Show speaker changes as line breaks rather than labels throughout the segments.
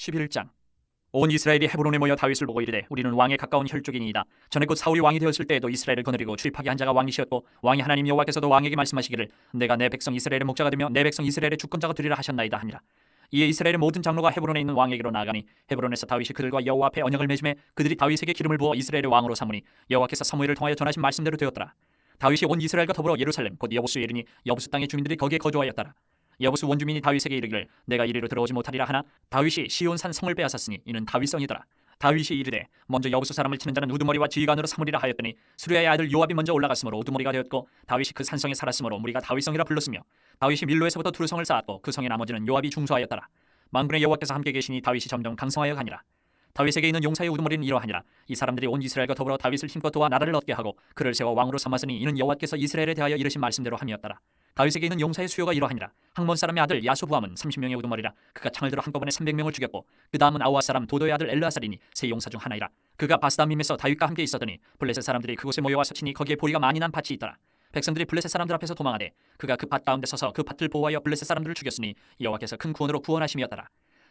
11장. 온 이스라엘이 헤브론에 모여 다윗을 보고 이르되 우리는 왕에 가까운 혈족이니이다. 전에 곧 사울이 왕이 되었을 때에도 이스라엘을 거느리고 출입하게 한 자가 왕이시었고 왕이 하나님 여호와께서도 왕에게 말씀하시기를 내가 내 백성 이스라엘의 목자가 되며 내 백성 이스라엘의 주권자가 되리라 하셨나이다 하니라. 이에 이스라엘의 모든 장로가 헤브론에 있는 왕에게로 나아가니 헤브론에서 다윗이 그들과 여호와 앞에 언약을 맺음에 그들이 다윗에게 기름을 부어 이스라엘의 왕으로 삼으니 여호와께서 사무엘을 통하여 전하신 말씀대로 되었더라. 다윗이 온 이스라엘과 더불어 예루살렘 곧 여부수에 이르니 여부수 땅의 주민들이 거기에 거주하였더라 여부수 원주민이 다윗에게 이르기를 내가 이리로 들어오지 못하리라 하나 다윗이 시온산 성을 빼앗았으니 이는 다윗성이더라. 다윗이 이르되 먼저 여부수 사람을 치는 자는 우두머리와 지휘관으로 삼으리라 하였더니 수리아의 아들 요압이 먼저 올라갔으므로 우두머리가 되었고 다윗이 그 산성에 살았으므로 우리가 다윗성이라 불렀으며 다윗이 밀로에서부터 두루 성을 쌓았고 그 성의 나머지는 요압이 중수하였더라. 만군의 여호와께서 함께 계시니 다윗이 점점 강성하여 가니라 다윗에게 있는 용사의 우두머리는 이러하니라. 이 사람들이 온 이스라엘과 더불어 다윗을 힘껏 도와 나라를 얻게 하고 그를 세워 왕으로 삼았으니 이는 여호와께서 이스라엘에 대하여 이르신 말씀대로 함이었더라. 다윗에게 있는 용사의 수요가 이러하니라. 항몬 사람의 아들 야소부함은 30명의 우두머리라. 그가 창을 들어 한꺼번에 300명을 죽였고 그 다음은 아우아 사람 도도의 아들 엘르아살이니 세 용사 중 하나이라. 그가 바스다밈에서 다윗과 함께 있었더니 블레셋 사람들이 그곳에 모여와서 치니 거기에 보리가 많이 난 밭이 있더라. 백성들이 블레셋 사람들 앞에서 도망하되 그가 그 밭 가운데 서서 그 밭을 보호하여 블레셋 사람들을 죽였으니 여호와께서 큰 구원으로 구원하심이었더라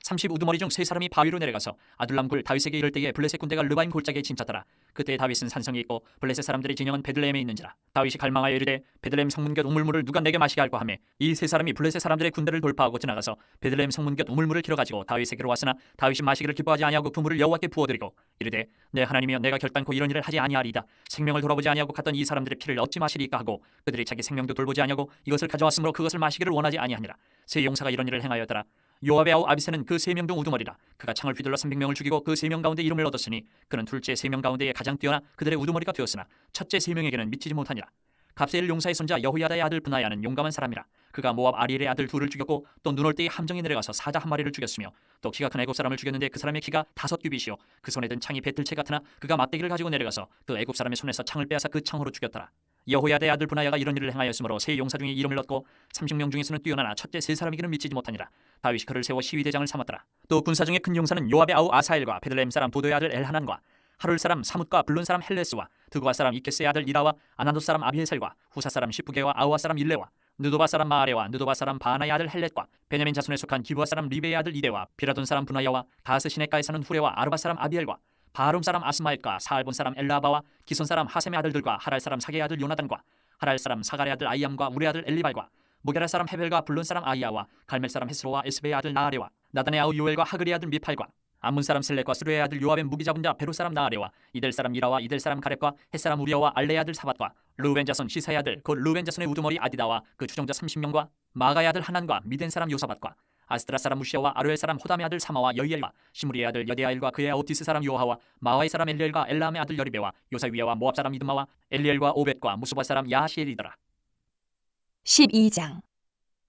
30 우두머리 중 세 사람이 바위로 내려가서 아둘람 굴 다윗에게 이를 때에 블레셋 군대가 르바임 골짜기에 진쳤더라. 그때 다윗은 산성이 있고 블레셋 사람들의 진영은 베들레헴에 있는지라. 다윗이 갈망하여 이르되 베들레헴 성문 곁 우물물을 누가 내게 마시게 할까 하매 이 세 사람이 블레셋 사람들의 군대를 돌파하고 지나가서 베들레헴 성문 곁 우물물을 길어 가지고 다윗에게로 왔으나 다윗이 마시기를 기뻐하지 아니하고 그 물을 여호와께 부어 드리고 이르되 내 하나님이여 내가 결단코 이런 일을 하지 아니하리이다. 생명을 돌아보지 아니하고 갔던 이 사람들의 피를 어찌 마시리까 하고 그들이 자기 생명도 돌보지 아니하고 이것을 가져왔으므로 그것을 마시기를 원하지 아니하니라. 세 용사가 이런 일을 행하였더라 요압의 아우 아비세는 그 세 명 중 우두머리라. 그가 창을 휘둘러 300명을 죽이고 그 세 명 가운데 이름을 얻었으니 그는 둘째 세 명 가운데에 가장 뛰어나 그들의 우두머리가 되었으나 첫째 세 명에게는 미치지 못하니라. 갑세일 용사의 손자 여호야다의 아들 분하야는 용감한 사람이라. 그가 모압 아리엘의 아들 둘을 죽였고 또 눈올 때에 함정에 내려가서 사자 한 마리를 죽였으며 또 키가 큰 애굽 사람을 죽였는데 그 사람의 키가 다섯 규빗이요. 그 손에 든 창이 배틀채 같으나 그가 맞대기를 가지고 내려가서 그 애굽 사람의 손에서 창을 빼앗아 그 창으로 죽였더라 여호야다의 아들 분하야가 이런 일을 행하였으므로 세 용사 중에 이름을 얻고 30명 중에서는 뛰어나나 첫째 세 사람에게는 미치지 못하니라. 다윗이 그를 세워 시위대장을 삼았더라. 또 군사 중에 큰 용사는 요압의 아우 아사엘과 베들레헴 사람 도도의 아들 엘하난과 하룰 사람 사뭇과 블룬 사람 헬레스와 드고아 사람 이케스의 아들 이라와 아나도 사람 아비에셀과 후사 사람 시프게와 아우아 사람 일레와 느도바 사람 마아레와 느도바 사람 바나의 아들 헬렛과 베냐민 자손에 속한 기부아 사람 리베의 아들 이데와 비라돈 사람 분하야와 다스 시내가에 사는 후레와 아르바 사람 아비엘과 바하룸 사람 아스마엘과 사알본 사람 엘라바와 기손 사람 하셈의 아들들과 하랄 사람 사게의 아들 요나단과 하랄 사람 사갈의 아들 아이암과 우리 아들 엘리발과 무게랄 사람 헤벨과 블론 사람 아이야와 갈멜 사람 헤스로와 에스베의 아들 나아레와 나단의 아우 요엘과 하그리의 아들 미팔과 암문 사람 셀렉과 스루의 아들 요압의 무기 잡은 자 베로 사람 나아레와 이델 사람 이라와 이델 사람 가렙과 헷 사람 우리아와 알레의 아들 사밧과 루벤 자손 시사의 아들 곧 루벤 자손의 우두머리 아디다와 그 추종자 30명과 마가의 아들 하난과 미덴 사람 요사밧과 아스트라 사람 무시아와 아르엘 사람 호담의 아들 사마와 여이엘과 시므리의 아들 여데아엘과 그의 오티스 사람 요하와 마와의 사람 엘리엘과 엘람의 아들 여리베와 요사위아와 모압 사람 이드마와 엘리엘과 오벳과 무수바 사람 야하시엘이더라.
12장.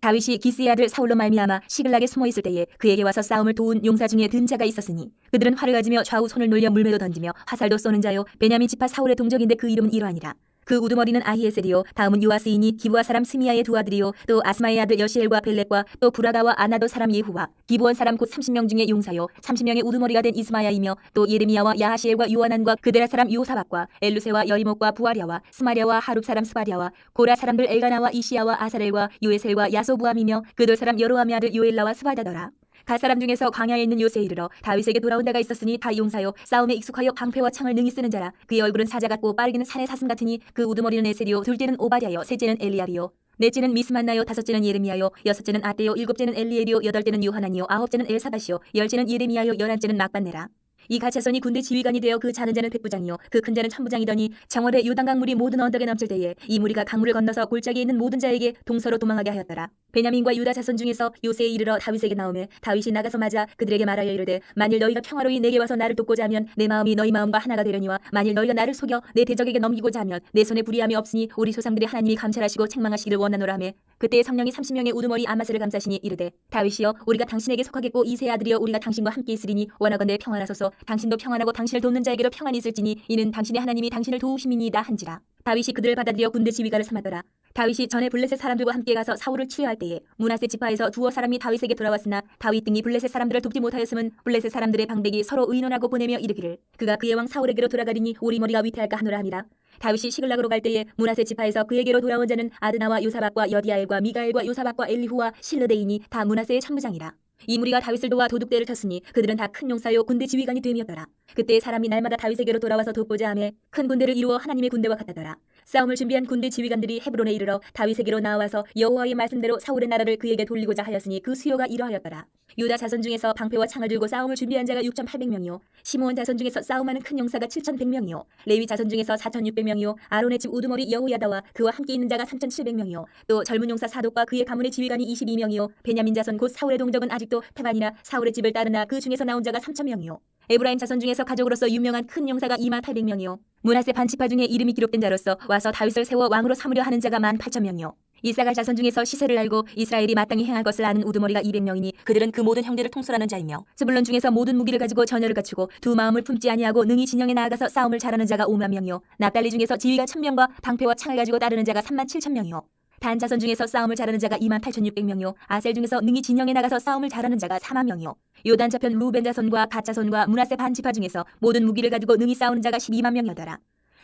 다윗이 기스의 아들 사울로 말미암아 시글락에 숨어 있을 때에 그에게 와서 싸움을 도운 용사 중에 든 자가 있었으니 그들은 활을 가지며 좌우 손을 놀려 물매도 던지며 화살도 쏘는 자요. 베냐민 지파 사울의 동족인데 그 이름은 이러하니라 그 우두머리는 아히에셀이요. 다음은 요아스이니 기부아 사람 스미야의 두 아들이요. 또 아스마의 아들 여시엘과 벨렉과 또 부라다와 아나도 사람 예후와 기부원 사람 곧 30명 중에 용사요. 30명의 우두머리가 된 이스마야이며 또 예레미야와 야하시엘과 요하난과 그데라 사람 요사박과 엘루세와 여리목과 부아랴와 스마랴와 하룹 사람 스바랴와 고라 사람들 엘가나와 이시야와 아사렐과 요에셀과 야소부함이며 그들 사람 여로함의 아들 요엘라와 스바다더라 가 사람 중에서 광야에 있는 요새에 이르러 다윗에게 돌아온 자가 있었으니 다 용사요 싸움에 익숙하여 방패와 창을 능히 쓰는 자라. 그의 얼굴은 사자 같고 빠르기는 산의 사슴 같으니 그 우두머리는 에셀이요 둘째는 오바댜요 셋째는 엘리압이요 넷째는 미스만나요 다섯째는 예레미야요 여섯째는 아떼요 일곱째는 엘리엘이요 여덟째는 요하나니요 아홉째는 엘사바시요 열째는 예레미야요 열한째는 막반네라. 이 가차선이 군대 지휘관이 되어 그 자는 자는 백부장이요 그 큰 자는 천부장이더니 정월에 요단강 물이 모든 언덕에 넘칠 때에 이 무리가 강물을 건너서 골짜기에 있는 모든 자에게 동서로 도망하게 하였더라 베냐민과 유다 자손 중에서 요새에 이르러 다윗에게 나오매 다윗이 나가서 맞아 그들에게 말하여 이르되 만일 너희가 평화로이 내게 와서 나를 돕고자 하면 내 마음이 너희 마음과 하나가 되려니와 만일 너희가 나를 속여 내 대적에게 넘기고자 하면 내 손에 불의함이 없으니 우리 조상들이 하나님이 감찰하시고 책망하시기를 원하노라 하매. 그때에 성령이 30명의 우두머리 아마스를 감싸시니 이르되 다윗이여 우리가 당신에게 속하겠고 이세 아들이여 우리가 당신과 함께 있으리니 원하건대 평안하소서. 당신도 평안하고 당신을 돕는 자에게도 평안이 있을지니 이는 당신의 하나님이 당신을 도우심이니이다 한지라. 다윗이 그들을 받아들여 군대 지휘관을 삼았더라 다윗이 전에 블레셋 사람들과 함께 가서 사울을 치료할 때에 문하세 지파에서 두어 사람이 다윗에게 돌아왔으나 다윗 등이 블레셋 사람들을 돕지 못하였음은 블레셋 사람들의 방백이 서로 의논하고 보내며 이르기를 그가 그의 왕 사울에게로 돌아가리니 우리 머리가 위태할까 하노라 함이라 다윗이 시글락으로 갈 때에 문하세 지파에서 그에게로 돌아온 자는 아드나와 요사박과 여디아엘과 미가엘과 요사박과 엘리후와 실르데이니 다 문하세의 참부장이라 이 무리가 다윗을 도와 도둑대를 쳤으니 그들은 다 큰 용사요 군대 지휘관이 됨이었더라. 그때 사람이 날마다 다윗에게로 돌아와서 돕고자 하며 큰 군대를 이루어 하나님의 군대와 같았더라. 싸움을 준비한 군대 지휘관들이 헤브론에 이르러 다윗에게로 나와서 여호와의 말씀대로 사울의 나라를 그에게 돌리고자 하였으니 그 수요가 이러하였더라. 유다 자손 중에서 방패와 창을 들고 싸움을 준비한 자가 6,800명이요. 시므온 자손 중에서 싸움하는 큰 용사가 7,100명이요. 레위 자손 중에서 4,600명이요. 아론의 집 우두머리 여호야다와 그와 함께 있는 자가 3,700명이요. 또 젊은 용사 사독과 그의 가문의 지휘관이 22명이요. 베냐민 자손 곧 사울의 동족은 아직도 태반이나 사울의 집을 따르나 그 중에서 나온 자가 3,000명이요. 에브라임 자손 중에서 가족으로서 유명한 큰 용사가 2만 800명이요 문하세 반지파 중에 이름이 기록된 자로서 와서 다윗을 세워 왕으로 삼으려 하는 자가 1만 8천 명이요. 이사갈 자손 중에서 시세를 알고 이스라엘이 마땅히 행할 것을 아는 우두머리가 200명이니 그들은 그 모든 형제를 통솔하는 자이며 스불론 중에서 모든 무기를 가지고 전열을 갖추고 두 마음을 품지 아니하고 능히 진영에 나아가서 싸움을 잘하는 자가 5만 명이요. 납달리 중에서 지휘가 1000명과 방패와 창을 가지고 따르는 자가 3만 7천 명이요 단 자손 중에서 싸움을 잘하는 자가 2만 8,600명이요. 아셀 중에서 능히 진영에 나가서 싸움을 잘하는 자가 4만 명이요. 요단 자편 루벤 자손과 갓 자손과 문하세 반 지파 중에서 모든 무기를 가지고 능히 싸우는 자가 12만 명이었더라.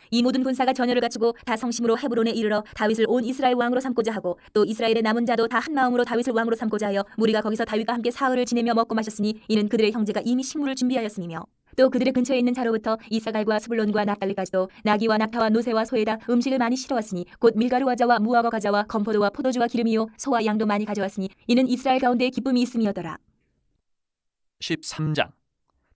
이 모든 군사가 전열을 갖추고 다 성심으로 헤브론에 이르러 다윗을 온 이스라엘 왕으로 삼고자 하고 또 이스라엘의 남은 자도 다 한 마음으로 다윗을 왕으로 삼고자 하여 무리가 거기서 다윗과 함께 사흘을 지내며 먹고 마셨으니 이는 그들의 형제가 이미 식물을 준비하였으니며 또 그들의 근처에 있는 자로부터 이사갈과 스불론과 납달리까지도 나귀와 낙타와 노새와 소에다 음식을 많이 실어왔으니 곧 밀가루 과자와 무화과 과자와 건포도와 포도주와 기름이요 소와 양도 많이 가져왔으니 이는 이스라엘 가운데 기쁨이 있음이었더라.
13장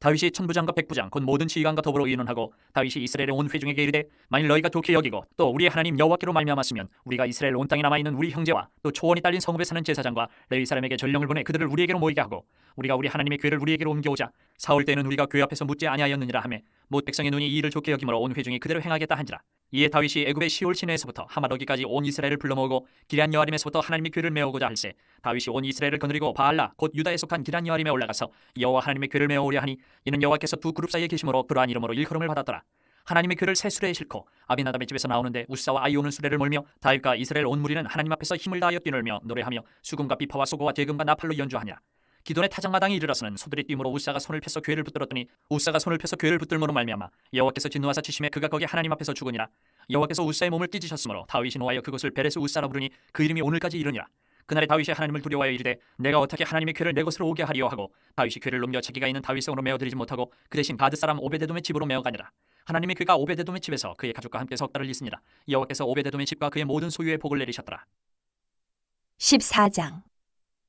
다윗이 천부장과 백부장 곧 모든 지휘관과 더불어 의논하고 다윗이 이스라엘의 온 회중에게 이르되 만일 너희가 좋게 여기고 또 우리의 하나님 여호와께로 말미암았으면 우리가 이스라엘 온 땅에 남아 있는 우리 형제와 또 초원이 딸린 성읍에 사는 제사장과 레위 사람에게 전령을 보내 그들을 우리에게로 모이게 하고 우리가 우리 하나님의 교회를 우리에게로 옮겨오자. 사울 때는 우리가 교회 앞에서 묻지 아니하였느니라 하매 못 백성의 눈이 이 일을 좋게 여김으로 온 회중이 그대로 행하겠다 한지라. 이에 다윗이 애굽의 시올 시내에서부터 하마더기까지 온 이스라엘을 불러 모으고 기란 여아림에서부터 하나님의 교회를 메우고자 할세. 다윗이 온 이스라엘을 거느리고 바알라 곧 유다에 속한 기란 여아림에 올라가서 여호와 하나님의 교회를 메우려 하니 이는 여호와께서 두 그룹 사이에 계심으로 그러한 이름으로 일컬음을 받았더라. 하나님의 교회를 새 수레에 싣고 아비나답의 집에서 나오는데 우사와 아이오는 수레를 몰며 다윗과 이스라엘 온 무리는 하나님 앞에서 힘을 다하여 뛰놀며 노래하며 수금과 비파와 소고와 제금과 나팔로 연주하냐 기돈의 타작마당에 이르러서는 소들이 뛰므로 우사가 손을 펴서 괴를 붙들었더니 우사가 손을 펴서 괴를 붙들므로 말미암아 여호와께서 진노하사 치심에 그가 거기 하나님 앞에서 죽으니라. 여호와께서 우사의 몸을 찢으셨으므로 다윗이 노하여 그것을 베레스 우사라 부르니 그 이름이 오늘까지 이르니라. 그날에 다윗이 하나님을 두려워하여 이르되 내가 어떻게 하나님의 괴를 내 것으로 오게 하리요 하고 다윗이 괴를 넘겨 자기가 있는 다윗 성으로 메어드리지 못하고 그 대신 가드 사람 오베데돔의 집으로 메어가니라. 하나님의 괴가 오베데돔의 집에서 그의 가족과 함께 석 달을 있으니라 여호와께서 오베데돔의 집과 그의 모든 소유에 복을 내리셨더라.
14장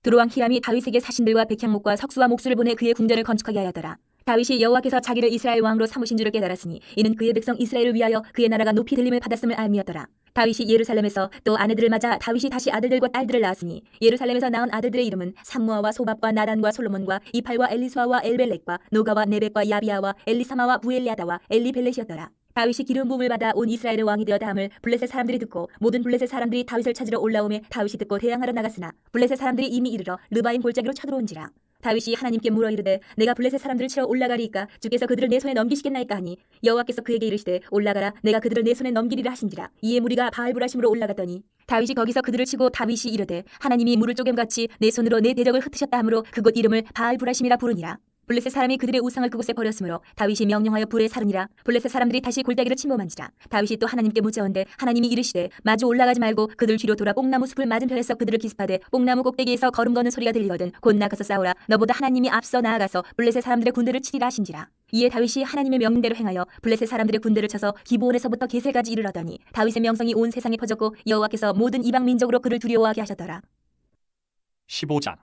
두로왕 히람이 다윗에게 사신들과 백향목과 석수와 목수를 보내 그의 궁전을 건축하게 하였더라. 다윗이 여호와께서 자기를 이스라엘 왕으로 삼으신 줄을 깨달았으니 이는 그의 백성 이스라엘을 위하여 그의 나라가 높이 들림을 받았음을 알미였더라. 다윗이 예루살렘에서 또 아내들을 맞아 다윗이 다시 아들들과 딸들을 낳았으니 예루살렘에서 낳은 아들들의 이름은 삼무아와 소밥과 나단과 솔로몬과 이팔과 엘리수아와 엘벨렉과 노가와 네벡과 야비아와 엘리사마와 부엘리아다와 엘리벨렛이었더라. 다윗이 기름 부음을 받아 온 이스라엘의 왕이 되어 다음을 블레셋 사람들이 듣고 모든 블레셋 사람들이 다윗을 찾으러 올라오매 다윗이 듣고 대항하러 나갔으나 블레셋 사람들이 이미 이르러 르바임 골짜기로 쳐들어온지라. 다윗이 하나님께 물어 이르되 내가 블레셋 사람들을 치러 올라가리이까 주께서 그들을 내 손에 넘기시겠나이까 하니 여호와께서 그에게 이르시되 올라가라 내가 그들을 내 손에 넘기리라 하신지라. 이에 무리가 바알브라심으로 올라갔더니 다윗이 거기서 그들을 치고 다윗이 이르되 하나님이 물을 쪼개같이 내 손으로 내 대적을 흩으셨다 하므로 그곳 이름을 바알브라심이라 부르니라 블레셋 사람이 그들의 우상을 그곳에 버렸으므로 다윗이 명령하여 불에 사르니라. 블레셋 사람들이 다시 골짜기를 침범한지라. 다윗이 또 하나님께 묻자온데 하나님이 이르시되 마주 올라가지 말고 그들 뒤로 돌아 뽕나무 숲을 맞은편에서 그들을 기습하되 뽕나무 꼭대기에서 걸음 거는 소리가 들리거든 곧 나가서 싸우라. 너보다 하나님이 앞서 나아가서 블레셋 사람들의 군대를 치리라 하신지라. 이에 다윗이 하나님의 명대로 행하여 블레셋 사람들의 군대를 쳐서 기브온에서부터 게셀까지 이르러더니 다윗의 명성이 온 세상에 퍼졌고 여호와께서 모든 이방 민족으로 그를 두려워하게 하셨더라.
15장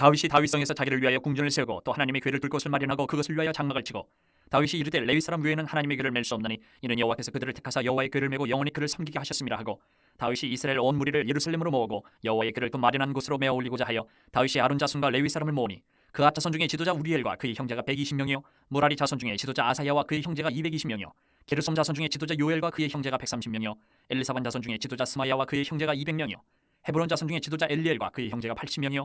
다윗이 다윗성에서 자기를 위하여 궁전을 세우고 또 하나님의 괴를 둘 곳을 마련하고 그것을 위하여 장막을 치고 다윗이 이르되 레위 사람 외에는 하나님의 괴를 맬 수 없나니 이는 여호와께서 그들을 택하사 여호와의 괴를 메고 영원히 그를 섬기게 하셨음이라 하고 다윗이 이스라엘 온 무리를 예루살렘으로 모으고 여호와의 괴를 그 마련한 곳으로 메어 올리고자 하여 다윗이 아론 자손과 레위 사람을 모으니 그앗 자손 중에 지도자 우리엘과 그의 형제가 120명이요 무라리 자손 중에 지도자 아사야와 그의 형제가 220명이요 게르솜 자손 중에 지도자 요엘과 그의 형제가 130명이요 엘리사반 자손 중에 지도자 스마야와 그의 형제가 200명이요 헤브론 자손 중에 지도자 엘리엘과 그의 형제가 80명이요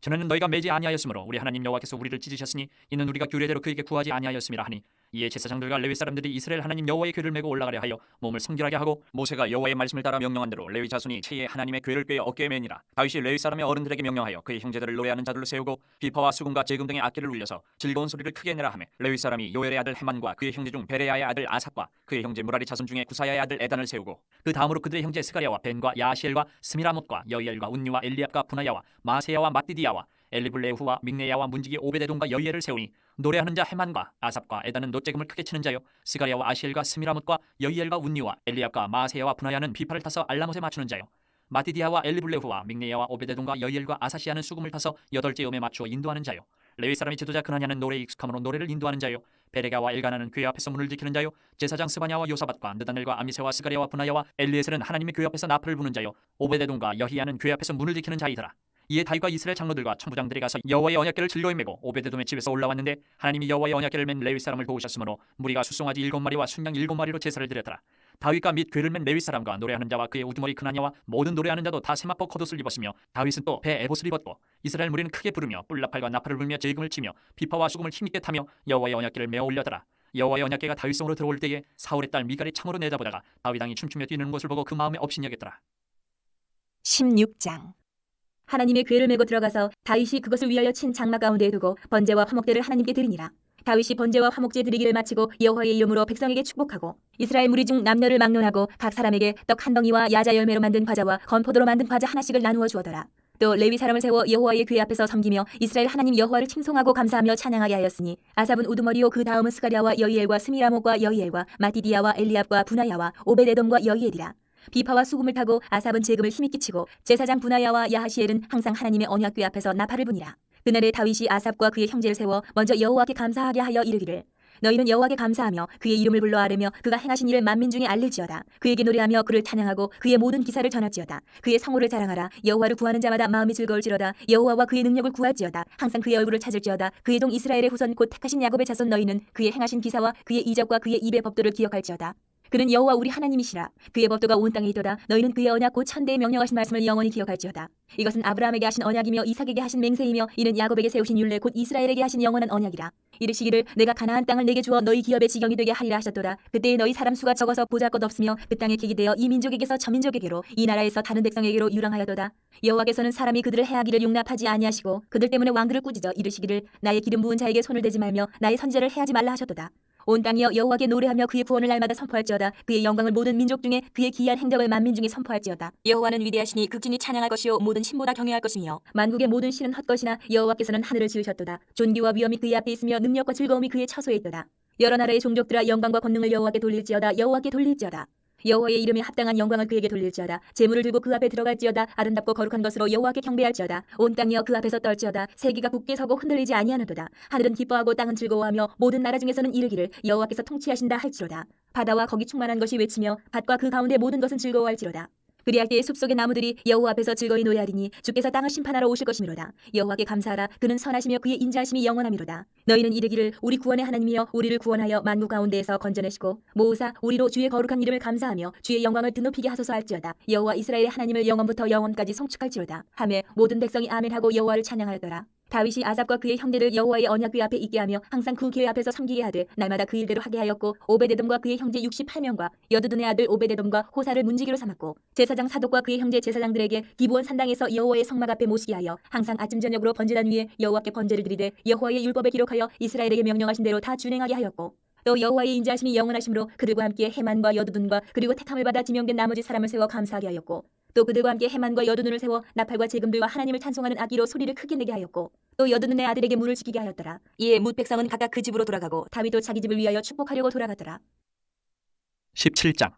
전에는 너희가 매지 아니하였으므로 우리 하나님 여호와께서 우리를 찢으셨으니 이는 우리가 규례대로 그에게 구하지 아니하였음이라 하니 이에 제사장들과 레위 사람들이 이스라엘 하나님 여호와의 궤를 메고 올라가려 하여 몸을 성결하게 하고 모세가 여호와의 말씀을 따라 명령한 대로 레위 자손이 채에 하나님의 궤를 꿰어 어깨에 매니라. 다윗이 레위 사람의 어른들에게 명령하여 그의 형제들을 노래하는 자들로 세우고 비파와 수금과 제금 등의 악기를 울려서 즐거운 소리를 크게 내라 하며 레위 사람이 요엘의 아들 헤만과 그의 형제 중 베레야의 아들 아삽과 그의 형제 무라리 자손 중에 구사야의 아들 에단을 세우고 그 다음으로 그들의 형제 스가랴와 벤과 야시엘과 스미라못과 여이엘과 운니와 엘리압과 분하야와 마세야와 마띠디야 와 엘리블레후와 믹네야와 문지기 오베데돈과 여이엘을 세우니 노래하는 자 헤만과 아삽과 에단은 노재금을 크게 치는 자요. 스가랴와 아시엘과 스미라못과 여이엘과 운니와 엘리압과 마세야와 분하야는 비파를 타서 알라못에 맞추는 자요. 마티디아와 엘리블레후와 믹네야와 오베데돈과 여이엘과 아사시아는 수금을 타서 여덟째 음에 맞추어 인도하는 자요. 레위 사람이 지도자 그나냐는 노래에 익숙함으로 노래를 인도하는 자요. 베레가와 엘가나는 궤 앞에서 문을 지키는 자요. 제사장 스바냐와 요사밭과 느다넬과 아미세와 스가랴와 분하야와 엘리에셀은 하나님의 궤 앞에서 나팔을 부는 자요. 오베데돈과 여히야는 궤 앞에서 문을 지키는 자이더라 이에 다윗과 이스라엘 장로들과 천부장들이 가서 여호와의 언약궤를 즐거이 메고 오베데돔의 집에서 올라왔는데 하나님이 여호와의 언약궤를 맨 레위 사람을 도우셨으므로 무리가 수송아지 일곱 마리와 순양 일곱 마리로 제사를 드렸더라. 다윗과 및 궤를 맨 레위 사람과 노래하는 자와 그의 우두머리 크나냐와 모든 노래하는 자도 다 세마포 겉옷을 입었으며 다윗은 또 배 에봇을 입었고 이스라엘 무리는 크게 부르며 뿔나팔과 나팔을 불며 제금을 치며 비파와 수금을 힘있게 타며 여호와의 언약궤를 메어 올려더라. 여호와의 언약궤가 다윗 성으로 들어올 때에 사울의 딸 미갈이 창으로 내다보다가 다윗 왕이 춤추며 뛰는 것을 보고 그 마음에 업신여겼더라.
16장 하나님의 궤를 메고 들어가서 다윗이 그것을 위하여 친 장막 가운데에 두고 번제와 화목대를 하나님께 드리니라. 다윗이 번제와 화목제 드리기를 마치고 여호와의 이름으로 백성에게 축복하고 이스라엘 무리 중 남녀를 막론하고 각 사람에게 떡 한 덩이와 야자 열매로 만든 과자와 건포도로 만든 과자 하나씩을 나누어 주어더라. 또 레위 사람을 세워 여호와의 궤 앞에서 섬기며 이스라엘 하나님 여호와를 칭송하고 감사하며 찬양하게 하였으니 아삽은 우두머리요 그 다음은 스가랴와 여이엘과 스미라목과 여이엘과 마티디아와 엘리압과 분하야와 오베데돔과 여이엘이라. 비파와 수금을 타고 아삽은 제금을 힘있게 치고 제사장 분하야와 야하시엘은 항상 하나님의 언약궤 앞에서 나팔을 부니라. 그날에 다윗이 아삽과 그의 형제를 세워 먼저 여호와께 감사하게 하여 이르기를. 너희는 여호와께 감사하며 그의 이름을 불러 아뢰며 그가 행하신 일을 만민 중에 알릴지어다. 그에게 노래하며 그를 찬양하고 그의 모든 기사를 전할지어다. 그의 성호를 자랑하라. 여호와를 구하는 자마다 마음이 즐거울지로다. 여호와와 그의 능력을 구할지어다. 항상 그의 얼굴을 찾을지어다. 그의 종 이스라엘의 후손 곧 택하신 야곱의 자손 너희는 그의 행하신 기사와 그의 이적과 그의 입의 법도를 기억할지어다 그는 여호와 우리 하나님이시라. 그의 법도가 온 땅에 있도다. 너희는 그의 언약 곧 천대에 명령하신 말씀을 영원히 기억할지어다. 이것은 아브라함에게 하신 언약이며 이삭에게 하신 맹세이며 이는 야곱에게 세우신 율례 곧 이스라엘에게 하신 영원한 언약이라. 이르시기를 내가 가나안 땅을 내게 주어 너희 기업의 지경이 되게 하리라 하셨도다. 그때에 너희 사람 수가 적어서 보잘것없으며 그 땅에 기기 되어 이 민족에게서 저 민족에게로 이 나라에서 다른 백성에게로 유랑하여도다. 여호와께서는 사람이 그들을 해하기를 용납하지 아니하시고 그들 때문에 왕들을 꾸짖어 이르시기를 나의 기름 부은 자에게 손을 대지 말며 나의 선제를 해하지 말라 하셨도다 온 땅이여 여호와께 노래하며 그의 구원을 날마다 선포할지어다. 그의 영광을 모든 민족 중에 그의 기이한 행적을 만민 중에 선포할지어다. 여호와는 위대하시니 극진히 찬양할 것이요 모든 신보다 경외할 것이며 만국의 모든 신은 헛것이나 여호와께서는 하늘을 지으셨도다. 존귀와 위엄이 그의 앞에 있으며 능력과 즐거움이 그의 처소에 있도다. 여러 나라의 종족들아 영광과 권능을 여호와께 돌릴지어다. 여호와께 돌릴지어다 여호와의 이름에 합당한 영광을 그에게 돌릴지어다. 재물을 들고 그 앞에 들어갈지어다. 아름답고 거룩한 것으로 여호와께 경배할지어다. 온 땅이여 그 앞에서 떨지어다. 세기가 굳게 서고 흔들리지 아니하노도다. 하늘은 기뻐하고 땅은 즐거워하며 모든 나라 중에서는 이르기를 여호와께서 통치하신다 할지로다. 바다와 거기 충만한 것이 외치며 밭과 그 가운데 모든 것은 즐거워할지로다 그리할 때에 숲속의 나무들이 여호와 앞에서 즐거이 노래하리니 주께서 땅을 심판하러 오실 것이미로다. 여호와께 감사하라. 그는 선하시며 그의 인자하심이 영원하미로다. 너희는 이르기를 우리 구원의 하나님이여 우리를 구원하여 만국 가운데에서 건져내시고 모으사 우리로 주의 거룩한 이름을 감사하며 주의 영광을 드높이게 하소서 할지어다. 여호와 이스라엘의 하나님을 영원부터 영원까지 송축할지로다. 하매 모든 백성이 아멘하고 여호와를 찬양하였더라 다윗이 아삽과 그의 형제를 여호와의 언약궤 앞에 있게 하며 항상 그 궤 앞에서 섬기게 하되 날마다 그 일대로 하게 하였고 오베데돔과 그의 형제 68명과 여두둔의 아들 오베데돔과 호사를 문지기로 삼았고 제사장 사독과 그의 형제 제사장들에게 기브온 산당에서 여호와의 성막 앞에 모시게 하여 항상 아침 저녁으로 번제단 위에 여호와께 번제를 드리되 여호와의 율법에 기록하여 이스라엘에게 명령하신 대로 다 준행하게 하였고 또 여호와의 인자하심이 영원하심으로 그들과 함께 해만과 여두둔과 그리고 택함을 받아 지명된 나머지 사람을 세워 감사하게 하였고 또 그들과 함께 해만과 여두눈을 세워 나팔과 제금들과 하나님을 찬송하는 악기로 소리를 크게 내게 하였고 또 여두눈의 아들에게 문을 지키게 하였더라. 이에 뭇 백성은 각각 그 집으로 돌아가고 다윗도 자기 집을 위하여 축복하려고 돌아가더라.
17장.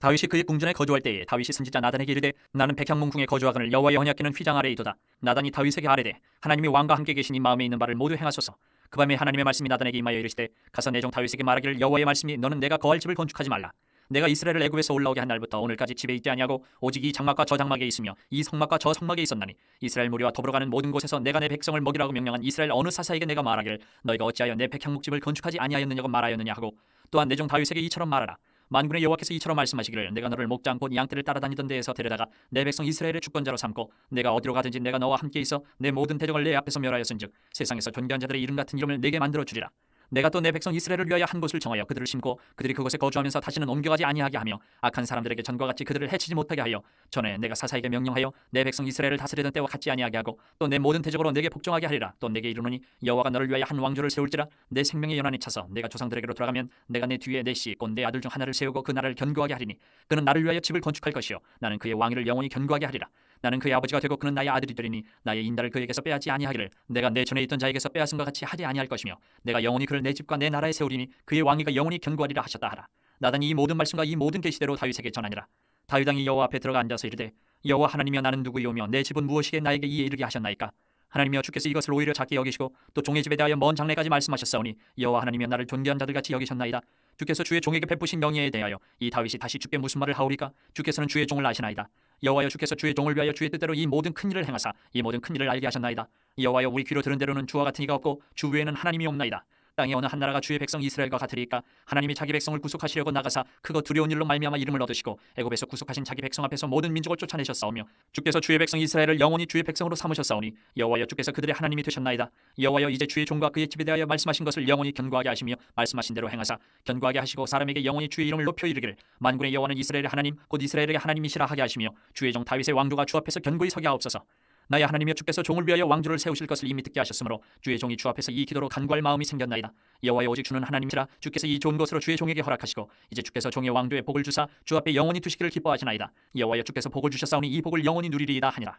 다윗이 그의 궁전에 거주할 때에 다윗이 선지자 나단에게 이르되 나는 백향문궁에 거주하거늘 여호와의 언약궤는 휘장 아래에 있도다. 나단이 다윗에게 아뢰되 하나님이 왕과 함께 계시니 마음에 있는 바를 모두 행하소서. 그 밤에 하나님의 말씀이 나단에게 임하여 이르시되 가서 내 종 다윗에게 말하기를 여호와의 말씀이 너는 내가 거할 집을 건축하지 말라 내가 이스라엘을 애굽에서 올라오게 한 날부터 오늘까지 집에 있지 아니하고 오직 이 장막과 저 장막에 있으며 이 성막과 저 성막에 있었나니 이스라엘 무리와 더불어 가는 모든 곳에서 내가 내 백성을 먹이라고 명령한 이스라엘 어느 사사에게 내가 말하기를 너희가 어찌하여 내 백향목집을 건축하지 아니하였느냐고 말하였느냐 하고 또한 내 종 다윗에게 이처럼 말하라. 만군의 여호와께서 이처럼 말씀하시기를 내가 너를 목장 곧 양떼를 따라다니던 데에서 데려다가 내 백성 이스라엘의 주권자로 삼고 내가 어디로 가든지 내가 너와 함께 있어 내 모든 대적을 내 앞에서 멸하였은즉 세상에서 존귀한 자들의 이름 같은 이름을 내게 만들어 주리라 내가 또 내 백성 이스라엘을 위하여 한 곳을 정하여 그들을 심고 그들이 그곳에 거주하면서 다시는 옮겨가지 아니하게 하며 악한 사람들에게 전과 같이 그들을 해치지 못하게 하여 전에 내가 사사에게 명령하여 내 백성 이스라엘을 다스리던 때와 같지 아니하게 하고 또 내 모든 대적으로 내게 복종하게 하리라. 또 내게 이르노니 여호와가 너를 위하여 한 왕조를 세울지라. 내 생명의 연한이 차서 내가 조상들에게로 돌아가면 내가 내 뒤에 내 씨 곧 내 아들 중 하나를 세우고 그 나라를 견고하게 하리니 그는 나를 위하여 집을 건축할 것이요 나는 그의 왕위를 영원히 견고하게 하리라 나는 그의 아버지가 되고 그는 나의 아들이 되리니 나의 인달을 그에게서 빼앗지 아니하기를 내가 내 전에 있던 자에게서 빼앗은 것 같이 하지 아니할 것이며 내가 영원히 그를 내 집과 내 나라에 세우리니 그의 왕위가 영원히 견고하리라 하셨다 하라. 나단이 이 모든 말씀과 이 모든 계시대로 다윗에게 전하니라. 다윗 왕이 여호와 앞에 들어가 앉아서 이르되 여호와 하나님이여 나는 누구이오며 내 집은 무엇이게 나에게 이에 이르게 하셨나이까 하나님이여 주께서 이것을 오히려 작게 여기시고 또 종의 집에 대하여 먼 장래까지 말씀하셨사오니 여호와 하나님이여 나를 존귀한 자들 같이 여기셨나이다. 주께서 주의 종에게 베푸신 명예에 대하여 이 다윗이 다시 주께 무슨 말을 하오리까? 주께서는 주의 종을 아시나이다. 여호와여 주께서 주의 종을 위하여 주의 뜻대로 이 모든 큰 일을 행하사 이 모든 큰 일을 알게 하셨나이다. 여호와여 우리 귀로 들은 대로는 주와 같은 이가 없고 주 외에는 하나님이 없나이다 땅에 어느 한 나라가 주의 백성 이스라엘과 같으리까? 하나님이 자기 백성을 구속하시려고 나가사 크고 두려운 일로 말미암아 이름을 얻으시고 애굽에서 구속하신 자기 백성 앞에서 모든 민족을 쫓아내셨사오며 주께서 주의 백성 이스라엘을 영원히 주의 백성으로 삼으셨사오니 여호와여 주께서 그들의 하나님이 되셨나이다. 여호와여 이제 주의 종과 그의 집에 대하여 말씀하신 것을 영원히 견고하게 하시며 말씀하신 대로 행하사 견고하게 하시고 사람에게 영원히 주의 이름을 높여 이르기를 만군의 여호와는 이스라엘의 하나님 곧 이스라엘의 하나님이시라 하게 하시며 주의 종 다윗의 왕조가 주 앞에서 견고히 서게 하옵소서 나의 하나님이여 주께서 종을 위하여 왕조를 세우실 것을 이미 듣게 하셨으므로 주의 종이 주 앞에서 이 기도로 간구할 마음이 생겼나이다. 여호와여 오직 주는 하나님이라 주께서 이 좋은 것으로 주의 종에게 허락하시고 이제 주께서 종의 왕조에 복을 주사 주 앞에 영원히 두시기를 기뻐하시나이다. 여호와여 주께서 복을 주셨사오니 이 복을 영원히 누리리이다 하니라.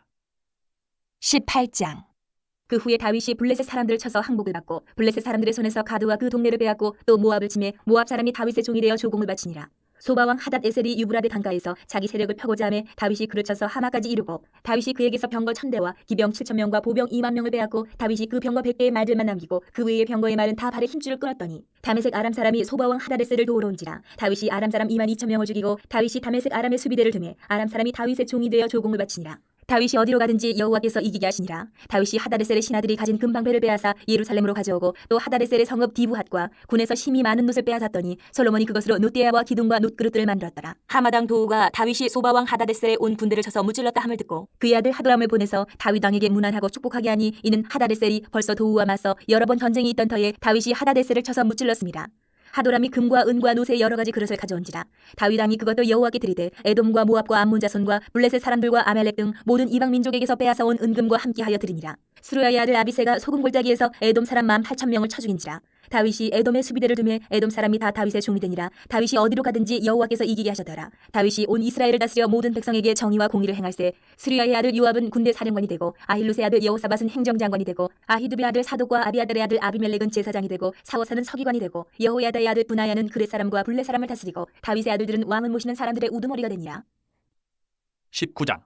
18장.
그 후에 다윗이 블레셋 사람들을 쳐서 항복을 받고 블레셋 사람들의 손에서 가드와 그 동네를 빼앗고 또 모압을 침해 모압 사람이 다윗의 종이 되어 조공을 바치니라 소바왕 하닷 에셀이 유브라데 강가에서 자기 세력을 펴고자 하며 다윗이 그를 쳐서 하마까지 이르고 다윗이 그에게서 병거 천대와 기병 칠천 명과 보병 이만 명을 빼앗고 다윗이 그 병거 백 개의 말들만 남기고 그 외의 병거의 말은 다 발에 힘줄을 끊었더니 다메섹 아람 사람이 소바왕 하닷 에셀을 도우러 온지라 다윗이 아람 사람 이만 이천 명을 죽이고 다윗이 다메섹 아람의 수비대를 두매 아람 사람이 다윗의 종이 되어 조공을 바치니라 다윗이 어디로 가든지 여호와께서 이기게 하시니라. 다윗이 하다레셀의 신하들이 가진 금방패를 빼앗아 예루살렘으로 가져오고 또 하다레셀의 성읍 디브핫과 군에서 심히 많은 놋을 빼앗았더니 솔로몬이 그것으로 놋대야와 기둥과 놋그릇들을 만들었더라. 하마당 도우가 다윗이 소바왕 하다레셀의 온 군대를 쳐서 무찔렀다 함을 듣고 그의 아들 하도람을 보내서 다윗 왕에게 문안하고 축복하게 하니 이는 하다레셀이 벌써 도우와 맞서 여러 번 전쟁이 있던 터에 다윗이 하다레셀을 쳐서 무찔렀습니다. 하도람이 금과 은과 놋의 여러 가지 그릇을 가져온지라 다윗 왕이 그것도 여호와께 드리되 에돔과 모압과 암몬 자손과 블레셋 사람들과 아멜렉 등 모든 이방 민족에게서 빼앗아 온 은금과 함께하여 드리니라. 스루야의 아들 아비세가 소금 골짜기에서 에돔 사람 만 8천 명을 쳐 죽인지라 다윗이 에돔의 수비대를 두매 에돔 사람이 다 다윗의 종이 되니라. 다윗이 어디로 가든지 여호와께서 이기게 하셨더라. 다윗이 온 이스라엘을 다스려 모든 백성에게 정의와 공의를 행할세 스루야의 아들 요압은 군대 사령관이 되고 아힐루스의 아들 여호사밧은 행정장관이 되고 아히두베 아들 사독과 아비아달의 아들 아비멜렉은 제사장이 되고 사워사는 서기관이 되고 여호야다의 아들 분하야는 그렛 사람과 블레 사람을 다스리고 다윗의 아들들은 왕을 모시는 사람들의 우두머리가 되니라.
19장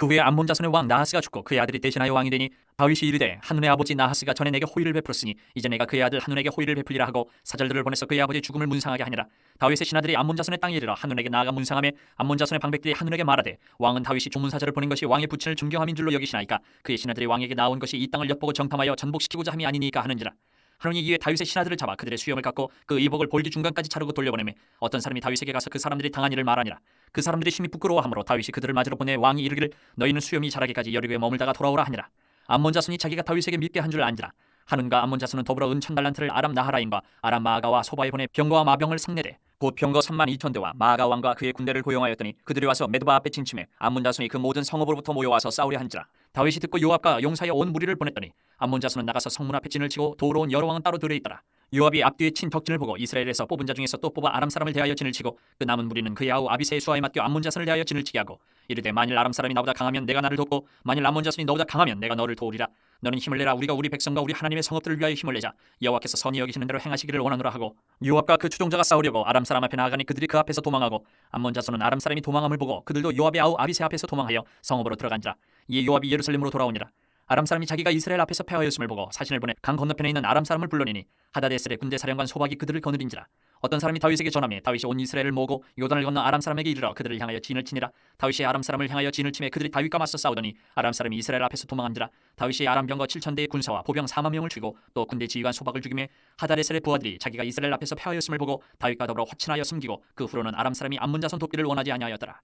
그 후에 암몬 자손의 왕 나하스가 죽고 그의 아들이 대신하여 왕이 되니 다윗이 이르되 한눈의 아버지 나하스가 전에 내게 호의를 베풀었으니 이제 내가 그의 아들 한눈에게 호의를 베풀리라 하고 사절들을 보내서 그의 아버지 죽음을 문상하게 하니라. 다윗의 신하들이 암몬 자손의 땅에 이르러 한눈에게 나아가 문상함에 암몬 자손의 방백들이 한눈에게 말하되 왕은 다윗이 조문사절을 보낸 것이 왕의 부친을 존경함인 줄로 여기시나이까? 그의 신하들이 왕에게 나온 것이 이 땅을 엿보고 정탐하여 전복시키고자 함이 아니니까 하는지라 하노니 이에 다윗의 신하들을 잡아 그들의 수염을 깎고 그 의복을 볼기 중간까지 자르고 돌려보내매. 어떤 사람이 다윗에게 가서 그 사람들이 당한 일을 말하니라. 그 사람들이 심히 부끄러워하므로 다윗이 그들을 맞으러 보내 왕이 이르기를 너희는 수염이 자라기까지 여리고에 머물다가 돌아오라 하니라. 암몬 자손이 자기가 다윗에게 믿게 한 줄 안지라 하눈과 암몬 자손은 더불어 은천 달란트를 아람 나하라인과 아람 마아가와 소바에 보내 병거와 마병을 상내되 곧 병거 3만 2천 대와 마아가 왕과 그의 군대를 고용하였더니 그들이 와서 메드바 앞에 진침해 암몬 자손이 그 모든 성읍으로부터 모여와서 싸우려 한지라. 다윗이 듣고 요압과 용사여 온 무리를 보냈더니 암몬 자손은 나가서 성문 앞에 진을 치고 도로 온 여러 왕은 따로 들어 있더라. 요압이 앞뒤에 친 덕진을 보고 이스라엘에서 뽑은 자 중에서 또 뽑아 아람 사람을 대하여 진을 치고 그 남은 무리는 그의 아우 아비세의 수하에 맡겨 암몬 자손을 대하여 진을 치게 하고 이르되 만일 아람 사람이 나보다 강하면 내가 나를 돕고 만일 암몬 자손이 너보다 강하면 내가 너를 도우리라 너는 힘을 내라. 우리가 우리 백성과 우리 하나님의 성읍들을 위하여 힘을 내자. 여호와께서 선히 여기시는 대로 행하시기를 원하노라 하고 요압과 그 추종자가 싸우려고 아람 사람 앞에 나아가니 그들이 그 앞에서 도망하고 암몬 자손은 아람 사람이 도망함을 보고 그들도 요압의 아우 아비세 앞에서 도망하여 성읍으로 들어간지라. 이에 요압이 예루살렘으로 돌아오니라 아람 사람이 자기가 이스라엘 앞에서 패하였음을 보고 사신을 보내 강 건너편에 있는 아람 사람을 불러내니 하다데셀의 군대 사령관 소박이 그들을 거느린지라. 어떤 사람이 다윗에게 전함에 다윗이 온 이스라엘을 모으고 요단을 건너 아람 사람에게 이르러 그들을 향하여 진을 치니라. 다윗이 아람 사람을 향하여 진을 치매 그들이 다윗과 맞서 싸우더니 아람 사람이 이스라엘 앞에서 도망한지라. 다윗이 아람 병거 7천 대의 군사와 보병 4만 명을 죽이고 또 군대 지휘관 소박을 죽이매 하다레셀의 부하들이 자기가 이스라엘 앞에서 패하였음을 보고 다윗과 더불어 화친하여 숨기고 그 후로는 아람 사람이 암문 자손 돕기를 원하지 아니하였더라.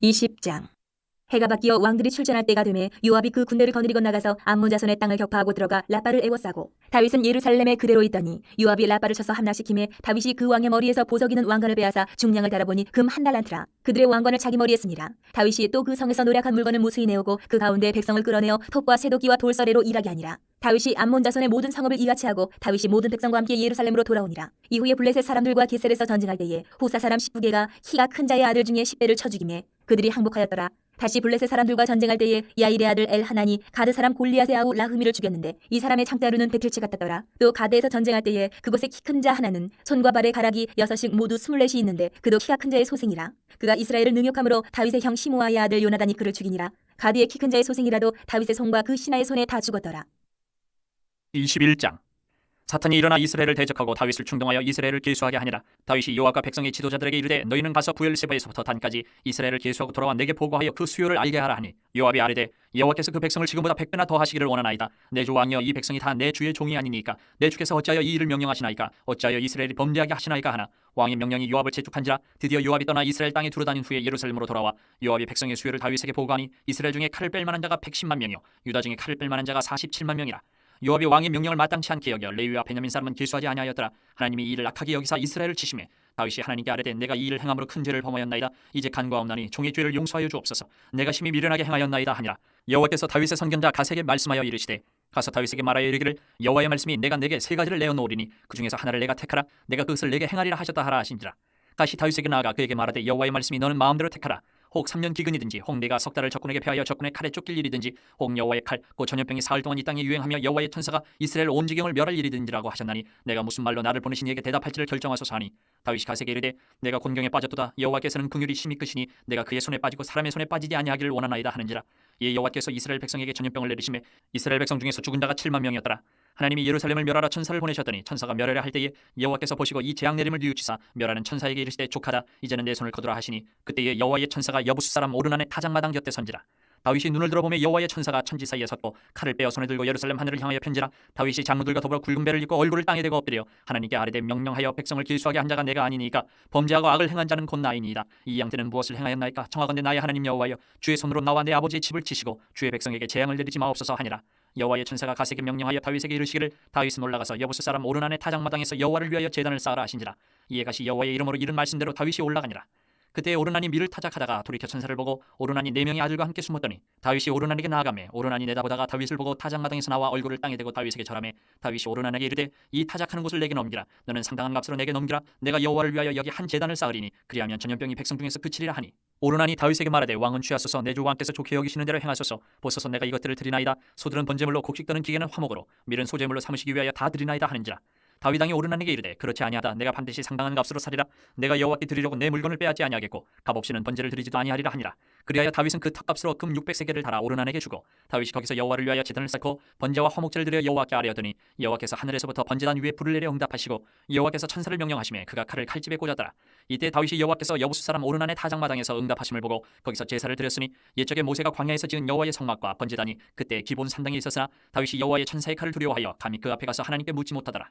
20장
해가 바뀌어 왕들이 출전할 때가 되매 요압이 그 군대를 거느리고 나가서 암몬 자손의 땅을 격파하고 들어가 라빠를 애워싸고 다윗은 예루살렘에 그대로 있더니 요압이 라빠를 쳐서 함락시킴에 다윗이 그 왕의 머리에서 보석이는 왕관을 빼앗아 중량을 달아보니 금 한 달란트라. 그들의 왕관을 자기 머리에 씁니다. 다윗이 또 그 성에서 노력한 물건을 무수히 내오고 그 가운데 백성을 끌어내어 톱과 쇠도끼와 돌서래로 일하게 하니라. 다윗이 암몬 자손의 모든 성읍을 이같이 하고 다윗이 모든 백성과 함께 예루살렘으로 돌아오니라. 이후에 블레셋 사람들과 게셀에서 전쟁할 때에 호사 사람 19개가 키가 큰 자의 아들 중에 10배를 쳐 죽이매 그들이 항복하였더라 다시 블레셋 사람들과 전쟁할 때에 야일의 아들 엘 하나니 가드 사람 골리앗의 아우 라흐미를 죽였는데 이 사람의 창자루는 배틀치 같았더라. 또 가드에서 전쟁할 때에 그곳에 키 큰 자 하나는 손과 발의 가락이 여섯씩 모두 스물넷이 있는데 그도 키가 큰 자의 소생이라. 그가 이스라엘을 능욕함으로 다윗의 형 시므아의 아들 요나단이 그를 죽이니라. 가드의 키 큰 자의 소생이라도 다윗의 손과 그 신하의 손에 다 죽었더라.
21장 사탄이 일어나 이스라엘을 대적하고 다윗을 충동하여 이스라엘을 계수하게 하니라. 다윗이 요압과 백성의 지도자들에게 이르되 너희는 가서 부엘세바에서부터 단까지 이스라엘을 계수하고 돌아와 내게 보고하여 그 수요를 알게 하라 하니. 요압이 아뢰되 여호와께서 그 백성을 지금보다 백 배나 더 하시기를 원하나이다. 내 주 왕이여 이 백성이 다 내 주의 종이 아니니까 내 주께서 어찌하여 이 일을 명령하시나이까 어찌하여 이스라엘이 범죄하게 하시나이까 하나. 왕의 명령이 요압을 재촉한지라 드디어 요압이 떠나 이스라엘 땅에 두루다닌 후에 예루살렘으로 돌아와 요압이 백성의 수요를 다윗에게 보고하니 이스라엘 중에 칼을 뺄 만한 자가 110만 명이요. 유다 중에 칼을 뺄 만한 자가 47만 명이라 요압이 왕의 명령을 마땅치 않게 여겨 레위와 베냐민 사람은 계수하지 아니하였더라. 하나님이 이 일을 악하게 여기사 이스라엘을 치심해 다윗이 하나님께 아뢰되 내가 이 일을 행함으로 큰 죄를 범하였나이다. 이제 간과 없나니 종의 죄를 용서하여 주옵소서. 내가 심히 미련하게 행하였나이다 하니라. 여호와께서 다윗의 선견자 가세에게 말씀하여 이르시되 가서 다윗에게 말하여 이르기를 여호와의 말씀이 내가 내게 세 가지를 내어 놓으리니 그 중에서 하나를 내가 택하라. 내가 그것을 내게 행하리라 하셨다 하라 하신지라. 다시 다윗에게 나아가 그에게 말하되 여호와의 말씀이 너는 마음대로 택하라 혹 3년 기근이든지 혹 내가 석 달을 적군에게 패하여 적군의 칼에 쫓길 일이든지 혹 여호와의 칼 곧 전염병이 사흘 동안 이 땅에 유행하며 여호와의 천사가 이스라엘 온 지경을 멸할 일이든지라고 하셨나니 내가 무슨 말로 나를 보내신 이에게 대답할지를 결정하소서 하니 다윗이 가세게 이르되 내가 곤경에 빠졌도다. 여호와께서는 긍휼이 심히 크시니 내가 그의 손에 빠지고 사람의 손에 빠지지 아니하기를 원하나이다 하는지라 이에 여호와께서 이스라엘 백성에게 전염병을 내리심에 이스라엘 백성 중에서 죽은 자가 7만 명이었더라. 하나님이 예루살렘을 멸하라 천사를 보내셨더니 천사가 멸하려 할 때에 여호와께서 보시고 이 재앙 내림을 뉘우치사 멸하는 천사에게 이르시되 족하다. 이제는 내 손을 거두라 하시니 그때에 여호와의 천사가 여부수 사람 오르난의 타작마당 곁에 선지라 다윗이 눈을 들어보매 여호와의 천사가 천지 사이에 섰고 칼을 빼어 손에 들고 예루살렘 하늘을 향하여 편지라 다윗이 장로들과 더불어 굵은 배를 입고 얼굴을 땅에 대고 엎드려 하나님께 아뢰되 명령하여 백성을 길수하게 한 자가 내가 아니니까 범죄하고 악을 행한 자는 곧 나이니이다. 이 양떼는 무엇을 행하였나이까? 청하건대 나의 하나님 여호와여 주의 손으로 나와 내 아버지의 집을 치시고 주의 백성에게 재앙을 내리지 마옵소서 하니라. 여호와의 천사가 가세게 명령하여 다윗에게 이르시기를 다윗은 올라가서 여부스 사람 오르난의 타작마당에서 여호와를 위하여 제단을 쌓으라 하신지라. 이에 가시 여호와의 이름으로 이른 말씀대로 다윗이 올라가니라 그때 오르난이 밀을 타작하다가 돌이켜 천사를 보고 오르난이 네 명의 아들과 함께 숨었더니 다윗이 오르난에게 나아가매 오르난이 내다보다가 다윗을 보고 타작마당에서 나와 얼굴을 땅에 대고 다윗에게 절하매 다윗이 오르난에게 이르되 이 타작하는 곳을 내게 넘기라. 너는 상당한 값으로 내게 넘기라. 내가 여호와를 위하여 여기 한 제단을 쌓으리니 그리하면 전염병이 백성 중에서 그치리라 하니. 오르난이 다윗에게 말하되 왕은 취하소서 내 주 왕께서 좋게 여기시는 대로 행하소서. 보소서 내가 이것들을 드리나이다. 소들은 번제물로 곡식 떠는 기계는 화목으로 밀은 소제물로 삼으시기 위하여 다 드리나이다 하는지라 다윗 왕이 오르난에게 이르되 그렇지 아니하다. 내가 반드시 상당한 값으로 사리라. 내가 여호와께 드리려고 내 물건을 빼앗지 아니하겠고 값 없이는 번제를 드리지도 아니하리라 하니라. 그리하여 다윗은 그 턱값으로 금 600세겔을 달아 오르난에게 주고 다윗이 거기서 여호와를 위하여 제단을 쌓고 번제와 화목제를 드려 여호와께 아뢰었더니 여호와께서 하늘에서부터 번제단 위에 불을 내려 응답하시고 여호와께서 천사를 명령하심에 그가 칼을 칼집에 꽂았더라. 이때 다윗이 여호와께서 여부수 사람 오르난의 타작마당에서 응답하심을 보고 거기서 제사를 드렸으니 옛적에 모세가 광야에서 지은 여호와의 성막과 번제단이 그때 기본 산당에 있었으나 다윗이 여호와의 천사의 칼을 두려워하여 감히 그 앞에 가서 하나님께 묻지 못하더라